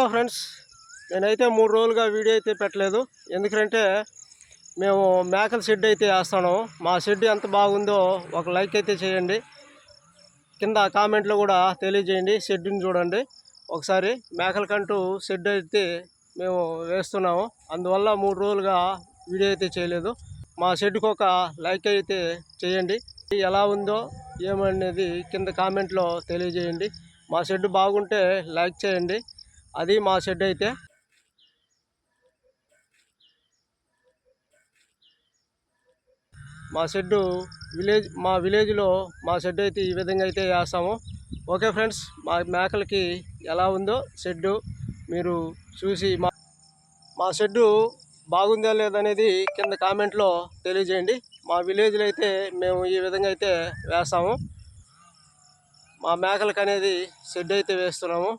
Hello friends నేనైతే మూడు రోజులుగా వీడియో అయితే పెట్టలేదు. ఎందుకంటే మేము మేకల షెడ్ అయితే వేస్తాను. మా షెడ్ ఎంత బాగుందో ఒక లైక్ అయితే చేయండి. కింద కామెంట్లో కూడా తెలియజేయండి. షెడ్ని చూడండి. ఒకసారి మేకలకంటూ షెడ్ అయితే మేము వేస్తున్నాము. అందువల్ల మూడు రోజులుగా వీడియో అయితే చేయలేదు. మా షెడ్కి ఒక లైక్ అయితే చేయండి. ఎలా ఉందో ఏమనేది కింద కామెంట్లో తెలియజేయండి. మా షెడ్ బాగుంటే లైక్ చేయండి. అది మా షెడ్ అయితే. మా షెడ్ విలేజ్ మా విలేజ్లో మా షెడ్ అయితే ఈ విధంగా అయితే వేస్తాము. ఓకే ఫ్రెండ్స్ మా మేకలకి ఎలా ఉందో షెడ్డు మీరు చూసి మా మా షెడ్డు బాగుందా లేదనేది కింద కామెంట్లో తెలియజేయండి. మా విలేజ్లో అయితే మేము ఈ విధంగా అయితే వేస్తాము. మా మేకలకు అనేది షెడ్ అయితే వేస్తున్నాము.